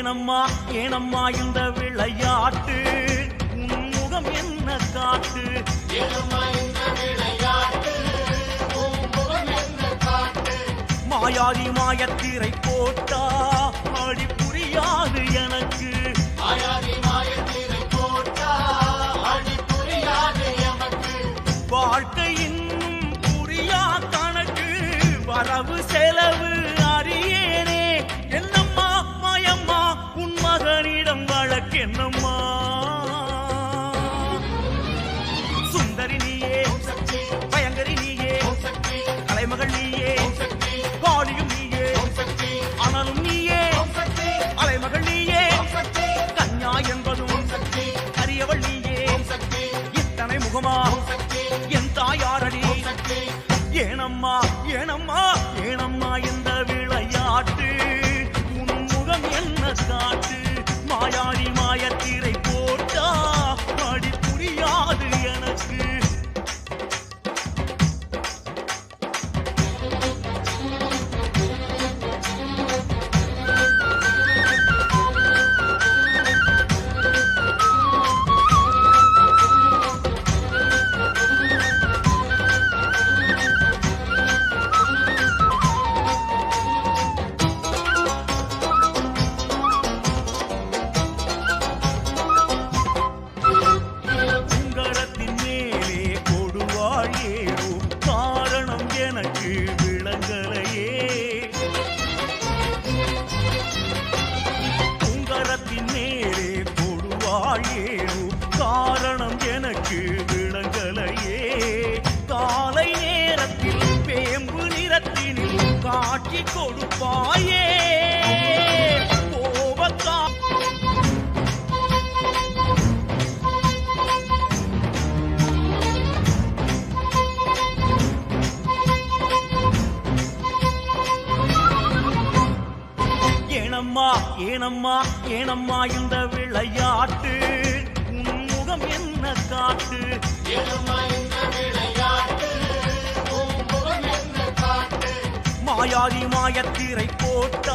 ஏனம்மா ஏனம்மா இந்த விளையாட்டு? உன் முகம் என்ன காட்டு? மாயாதி மாயத்திரை போட்டா அடி புரியாது எனக்கு. மாயாதி என்னம்மா? சுந்தரி நீயே பயங்கரி நீயே கலைமகள் நீயே காளியும் நீயே ஆனாலும் நீயே அலைமகள் நீயே கன்யா என்பதும் அரியவள் நீயே இத்தனை முகமா? என் தாயாரடி எனக்கு விளங்கலையே. உங்கரத்தின் மேலே கொடுவாள் காரணம் எனக்கு விளங்கலையே. காலை நேரத்தில் பேம்பு நிறத்தினில் காட்சி கொடுப்பாயே. ஏனம்மா ஏனம்மா ஏனம்மா இந்த விளையாட்டு? உன் முகம் என்ன காட்டு? மாயாதி மாயத்திரை போட்டா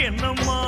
மகனிடம்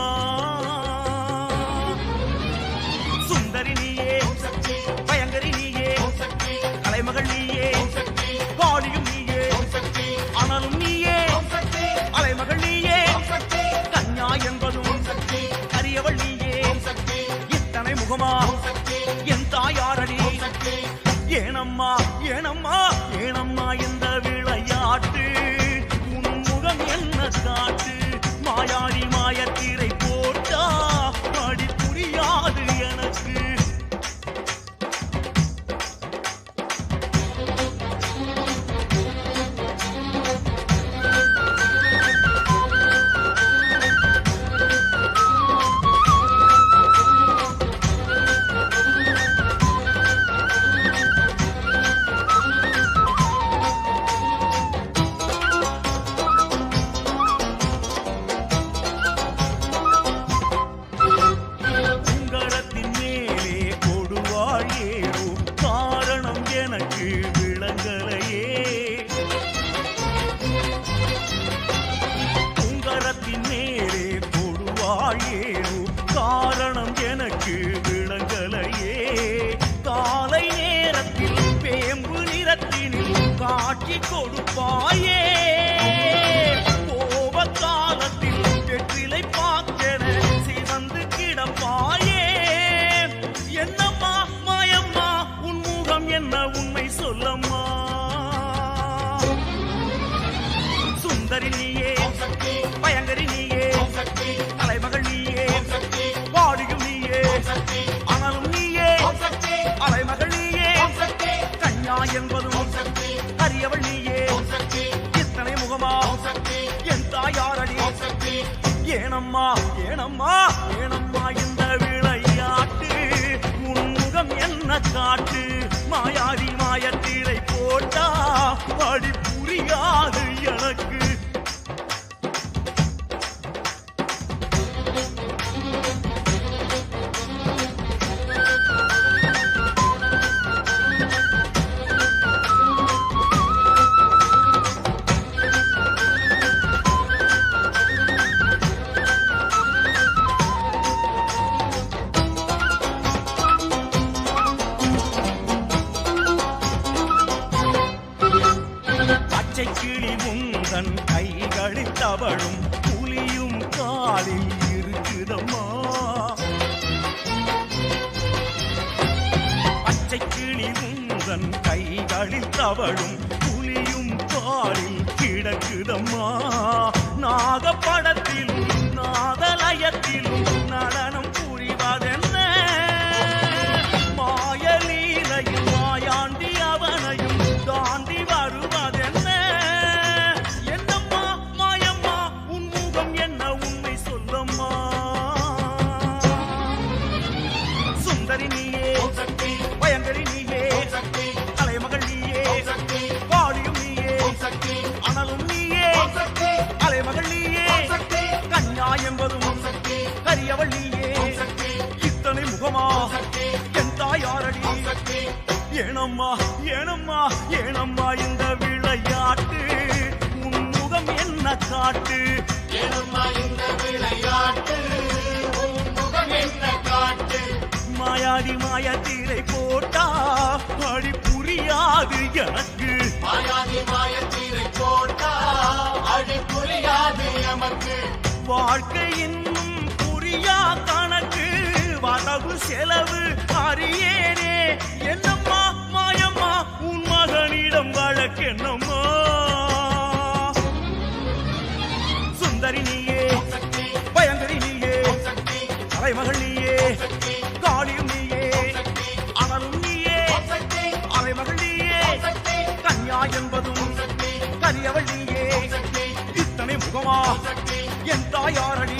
காட்சி கொடுப்பாயே. கோப காலத்தில் வெற்றிலை பாக்கென சிவந்து கிடப்பாயே. என்னம்மா மாயம்மா உன் முகம் என்ன உண்மை சொல்லம்மா? சுந்தரி நீயே பயங்கரி நீயே தலைமகள் நீயே வாடியும் நீயே ஆனாலும் நீயே அலைமகள் நீயே கன்யா என்பதும் அரியவள் நீயே இத்தனை முகமா? என் தாயாரடி. ஏனம்மா ஏனம்மா ஏனம்மா இந்த விளையாட்டு? உன் முகம் என்ன காட்டு? மாயாதி மாயத்திலை போட்டா படி புரியாது. பச்சை கிளி உந்தன் கைகளில் தவழும் புலியும் காலில் இருக்குதம்மா. பச்சை கிளி உந்தன் கைகளில் தவழும் புலியும் காலில் கிடக்குதம்மா. நாகப்பட கரியவள் நீயே இத்தனை முகமா? என் தாயாரடி. ஏனம்மா ஏனம்மா ஏனம்மா இந்த விளையாட்டு? உன் முகம் என்ன காட்டு? ஏனம்மா இந்த விளையாட்டு? மாயாடி மாயத்தீரை போட்டா அடி புரியாது எனக்கு. மாயாதி மாயத்தீரை போட்டா அடி புரியாது எமக்கு. வாழ்க்கை இன்னும் வரவு செலவு அறியேனே. என்னம்மா மாயம்மா உன் மகனிடம் வழக்கென்னம்மா சுந்தரி நீயே பயங்கரி நீயே தலைமகள் நீயே காளியும் நீயே அனலும் நீயே அலைமகள் நீயே கன்யா என்பதும் கரியவள் நீயே. இத்தனை முகமா என் தாயாரடி